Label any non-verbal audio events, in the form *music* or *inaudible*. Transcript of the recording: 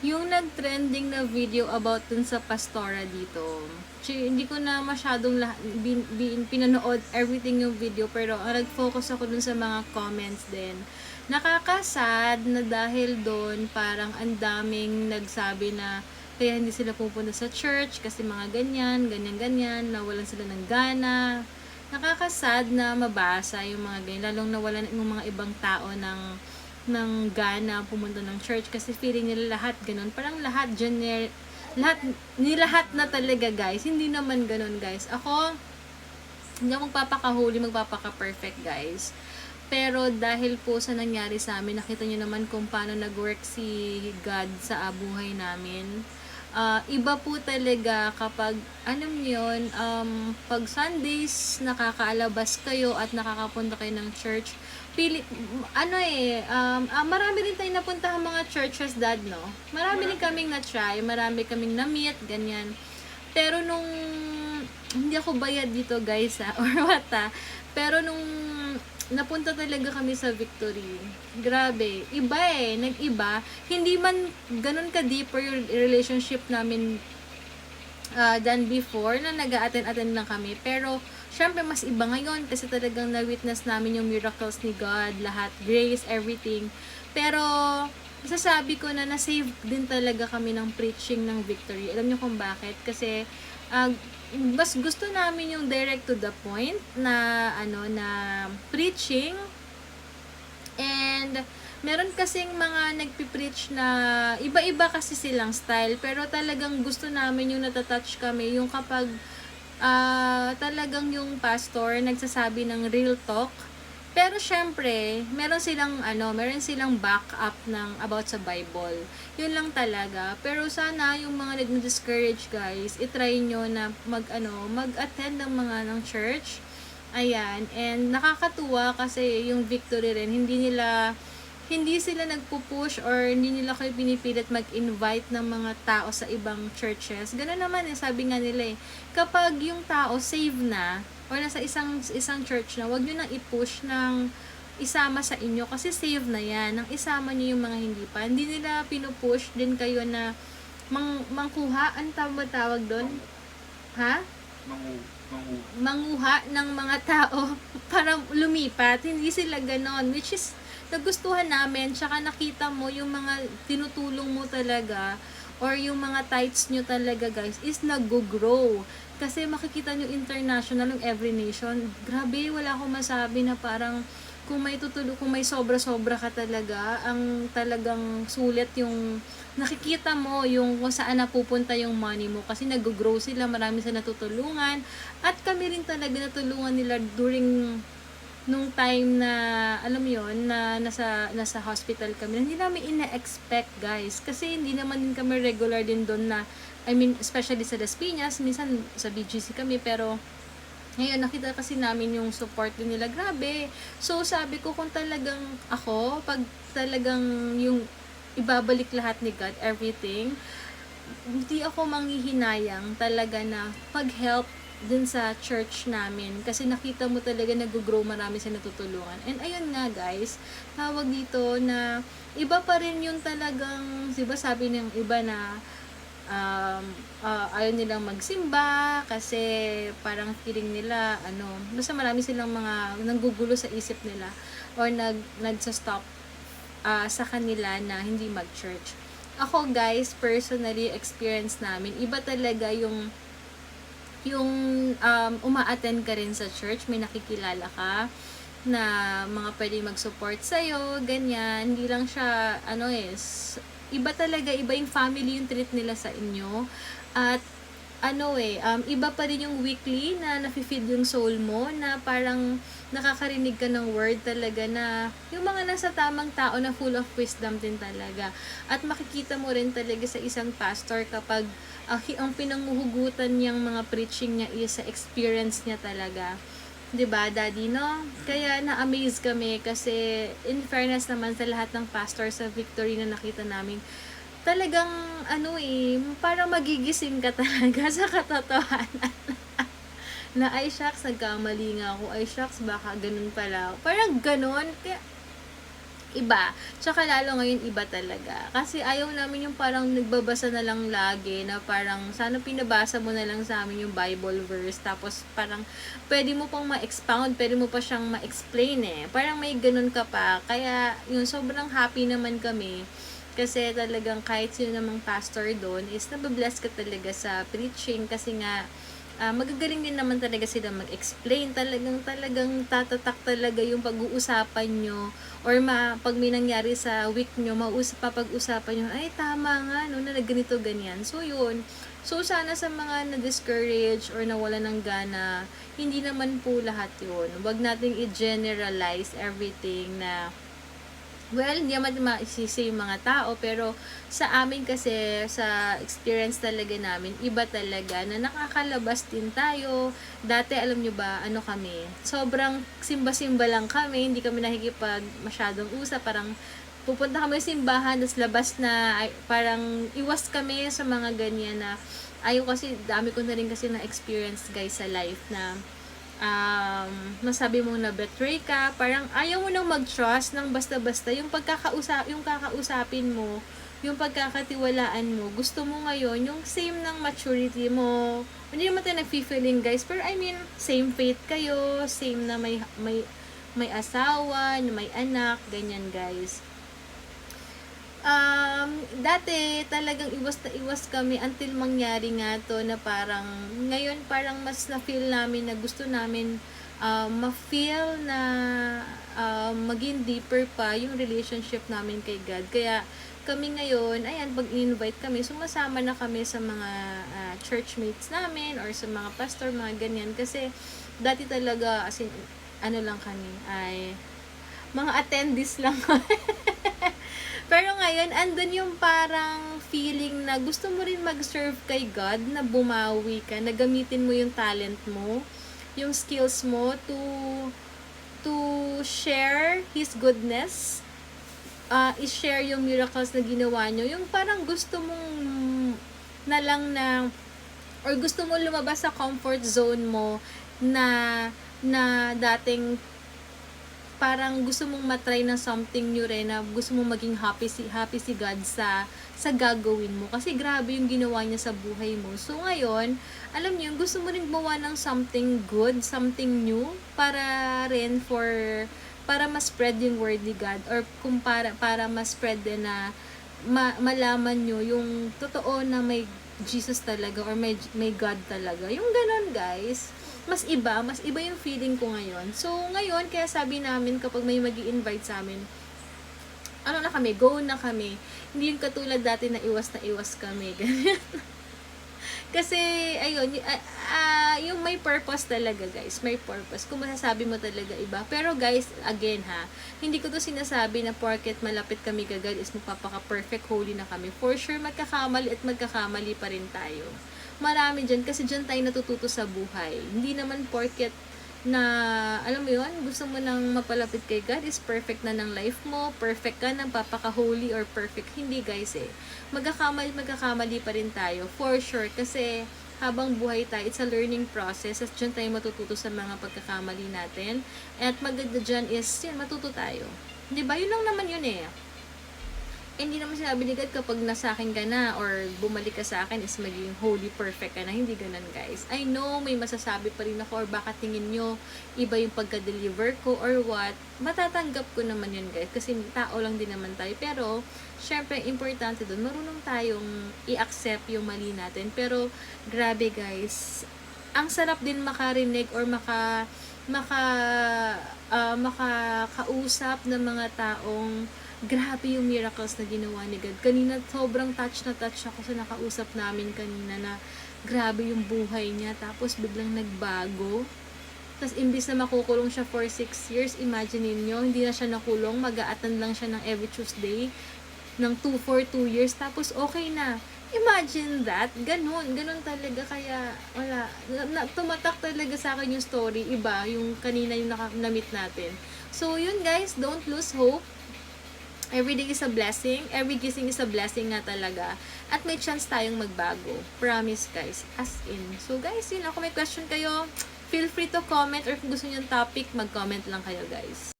yung nag-trending na video about dun sa pastora dito, chi- hindi ko na masyadong lah- bin, bin, pinanood everything yung video, pero nag-focus ako dun sa mga comments din. Nakakasad na dahil doon parang ang daming nagsabi na kaya hindi sila pupunta sa church kasi mga ganyan, ganyan-ganyan, nawalan sila ng gana. Nakakasad na mabasa yung mga ganyan, lalong nawalan yung mga ibang tao ng ng gana pumunta ng church kasi feeling nila lahat ganun. Parang lahat gener lahat ni lahat na talaga guys. Hindi naman ganun guys. Ako hindi ako magpapakahuli, magpapaka-perfect guys. Pero dahil po sa nangyari sa amin, nakita niyo naman kung paano nag-work si God sa buhay namin. Ah, iba po talaga kapag, alam niyo yun, um, pag Sundays, nakakaalabas kayo at nakakapunta kayo ng church, pili, ano eh, um, ah, marami rin tayong napuntahan mga churches, dad, no? Marami rin kaming na-try, marami kaming na-meet, ganyan. Pero nung, hindi ako bayad dito, guys, ha, *laughs* or what, ha? Pero nung napunta talaga kami sa Victory. Grabe. Iba eh. Nag-iba. Hindi man ganun ka-deeper yung relationship namin uh, than before na nag attend attend lang kami. Pero, syempre, mas iba ngayon kasi talagang na-witness namin yung miracles ni God, lahat, grace, everything. Pero, masasabi ko na na-save din talaga kami ng preaching ng victory. Alam niyo kung bakit? Kasi, uh, mas gusto namin yung direct to the point na ano na preaching and meron kasing mga nagpi-preach na iba-iba kasi silang style pero talagang gusto namin yung natatouch kami yung kapag uh, talagang yung pastor nagsasabi ng real talk pero syempre, meron silang ano, meron silang backup ng about sa Bible. Yun lang talaga. Pero sana yung mga nag-discourage guys, i-try nyo na mag ano, mag-attend ng mga ng church. Ayan, and nakakatuwa kasi yung victory rin, hindi nila hindi sila nagpo-push or hindi nila kayo pinipilit mag-invite ng mga tao sa ibang churches. Ganun naman eh, sabi nga nila eh. Kapag yung tao save na, or nasa isang isang church na, wag niyo nang i-push ng isama sa inyo kasi save na yan. Nang isama niyo yung mga hindi pa. Hindi nila pinupush din kayo na mang, mangkuha. Ang tawag tawag doon? Ha? Mangu, mangu. Manguha ng mga tao *laughs* para lumipat. Hindi sila ganon. Which is, nagustuhan namin. Tsaka nakita mo yung mga tinutulong mo talaga or yung mga tights nyo talaga guys is nag-grow. Kasi makikita nyo international yung every nation. Grabe, wala akong masabi na parang kung may tutulo, kung may sobra-sobra ka talaga, ang talagang sulit yung nakikita mo yung kung saan napupunta yung money mo kasi nag-grow sila, marami sila natutulungan at kami rin talaga natulungan nila during nung time na alam mo yon na nasa nasa hospital kami hindi namin ina-expect guys. Kasi hindi naman din kami regular din doon na I mean especially sa Las Piñas minsan sa BGC kami pero ngayon nakita kasi namin yung support din nila. Grabe. So sabi ko kung talagang ako pag talagang yung ibabalik lahat ni God everything hindi ako manghihinayang talaga na pag-help dun sa church namin kasi nakita mo talaga nag-grow marami sa natutulungan. And ayun nga guys tawag dito na iba pa rin yung talagang di ba sabi ng iba na um, uh, ayaw nilang magsimba kasi parang feeling nila ano basta marami silang mga nanggugulo sa isip nila or nag nagsa-stop uh, sa kanila na hindi mag-church. Ako guys personally experience namin iba talaga yung yung um, uma-attend ka rin sa church, may nakikilala ka na mga pwede mag-support sa'yo, ganyan. Hindi lang siya, ano eh, iba talaga, iba yung family yung treat nila sa inyo. At, ano eh, um, iba pa rin yung weekly na nafe-feed yung soul mo na parang nakakarinig ka ng word talaga na yung mga nasa tamang tao na full of wisdom din talaga. At makikita mo rin talaga sa isang pastor kapag uh, ang pinanguhugutan niyang mga preaching niya is sa experience niya talaga. 'Di ba, Daddy, no? Kaya na-amaze kami kasi in fairness naman sa lahat ng pastor sa Victory na nakita namin, talagang ano eh, parang magigising ka talaga *laughs* sa katotohanan. na ay shucks, nagkamali nga ako. Ay shucks, baka ganun pala. Parang ganun. Kaya, iba. Tsaka lalo ngayon iba talaga. Kasi ayaw namin yung parang nagbabasa na lang lagi na parang sana pinabasa mo na lang sa amin yung Bible verse tapos parang pwede mo pang ma-expound, pwede mo pa siyang ma-explain eh. Parang may ganun ka pa. Kaya yun, sobrang happy naman kami kasi talagang kahit sino namang pastor doon is nababless ka talaga sa preaching kasi nga ah, magagaling din naman talaga sila mag-explain. Talagang talagang tatatak talaga yung pag-uusapan nyo or ma, pag may nangyari sa week nyo, mausap, papag-usapan nyo, ay tama nga, no, na ganito, ganyan. So, yun. So, sana sa mga na-discourage or nawala ng gana, hindi naman po lahat yun. Huwag nating i-generalize everything na Well, hindi naman maisisi yung mga tao, pero sa amin kasi, sa experience talaga namin, iba talaga, na nakakalabas din tayo. Dati, alam nyo ba, ano kami, sobrang simba-simba lang kami, hindi kami nakikipag masyadong usap, parang pupunta kami sa simbahan, tapos labas na, ay, parang iwas kami sa mga ganyan na, ayaw kasi, dami ko na rin kasi na-experience guys sa life na, um, masabi mo na betray ka, parang ayaw mo nang mag-trust ng basta-basta, yung pagkakausap, yung kakausapin mo, yung pagkakatiwalaan mo, gusto mo ngayon, yung same ng maturity mo, hindi naman tayo nag-feeling guys, pero I mean, same faith kayo, same na may, may, may asawa, may anak, ganyan guys. Um, dati talagang iwas na iwas kami until mangyari nga to na parang ngayon parang mas na feel namin na gusto namin uh, ma-feel na uh, maging deeper pa yung relationship namin kay God. Kaya kami ngayon, ayan, pag invite kami, sumasama na kami sa mga uh, churchmates namin or sa mga pastor, mga ganyan. Kasi dati talaga, as in, ano lang kami, ay mga attendees lang *laughs* Pero ngayon, andun yung parang feeling na gusto mo rin mag-serve kay God, na bumawi ka, na gamitin mo yung talent mo, yung skills mo to to share His goodness, uh, i-share yung miracles na ginawa nyo, yung parang gusto mong na lang na or gusto mo lumabas sa comfort zone mo na na dating parang gusto mong matry ng something new rin na gusto mong maging happy si happy si God sa sa gagawin mo kasi grabe yung ginawa niya sa buhay mo. So ngayon, alam niyo, gusto mo rin gumawa ng something good, something new para rin for para ma-spread yung word ni God or kung para para ma-spread din na ma, malaman nyo yung totoo na may Jesus talaga or may, may God talaga. Yung ganon, guys mas iba, mas iba yung feeling ko ngayon. So, ngayon, kaya sabi namin kapag may mag invite sa amin, ano na kami, go na kami. Hindi yung katulad dati na iwas na iwas kami. *laughs* Ganyan. Kasi, ayun, uh, uh, yung may purpose talaga, guys. May purpose. Kung masasabi mo talaga iba. Pero, guys, again, ha, hindi ko to sinasabi na porket malapit kami kagad is magpapaka-perfect holy na kami. For sure, magkakamali at magkakamali pa rin tayo marami dyan kasi dyan tayo natututo sa buhay. Hindi naman porket na, alam mo yun, gusto mo nang mapalapit kay God is perfect na ng life mo, perfect ka nang papaka-holy or perfect. Hindi guys eh. Magkakamali, magkakamali pa rin tayo. For sure. Kasi habang buhay tayo, it's a learning process. At dyan tayo matututo sa mga pagkakamali natin. At maganda dyan is, yan, matuto tayo. Di ba? Yun lang naman yun eh hindi naman sinabi ni God kapag nasa akin ka na or bumalik ka sa akin is magiging holy perfect ka na. Hindi ganun guys. I know may masasabi pa rin ako or baka tingin nyo iba yung pagka-deliver ko or what. Matatanggap ko naman yun guys kasi tao lang din naman tayo. Pero syempre importante doon marunong tayong i-accept yung mali natin. Pero grabe guys, ang sarap din makarinig or maka maka uh, makakausap ng mga taong grabe yung miracles na ginawa ni God. Kanina, sobrang touch na touch ako sa nakausap namin kanina na grabe yung buhay niya. Tapos, biglang nagbago. Tapos, imbis na makukulong siya for 6 years, imagine niyo hindi na siya nakulong, mag-aatan lang siya ng every Tuesday ng 2 for 2 years. Tapos, okay na. Imagine that. Ganun. Ganun talaga. Kaya, wala. Na, tumatak talaga sa akin yung story. Iba, yung kanina yung na-meet natin. So, yun guys, don't lose hope Every day is a blessing. Every gising is a blessing nga talaga. At may chance tayong magbago. Promise, guys. As in. So, guys, yun. Kung may question kayo, feel free to comment or kung gusto nyo topic, mag-comment lang kayo, guys.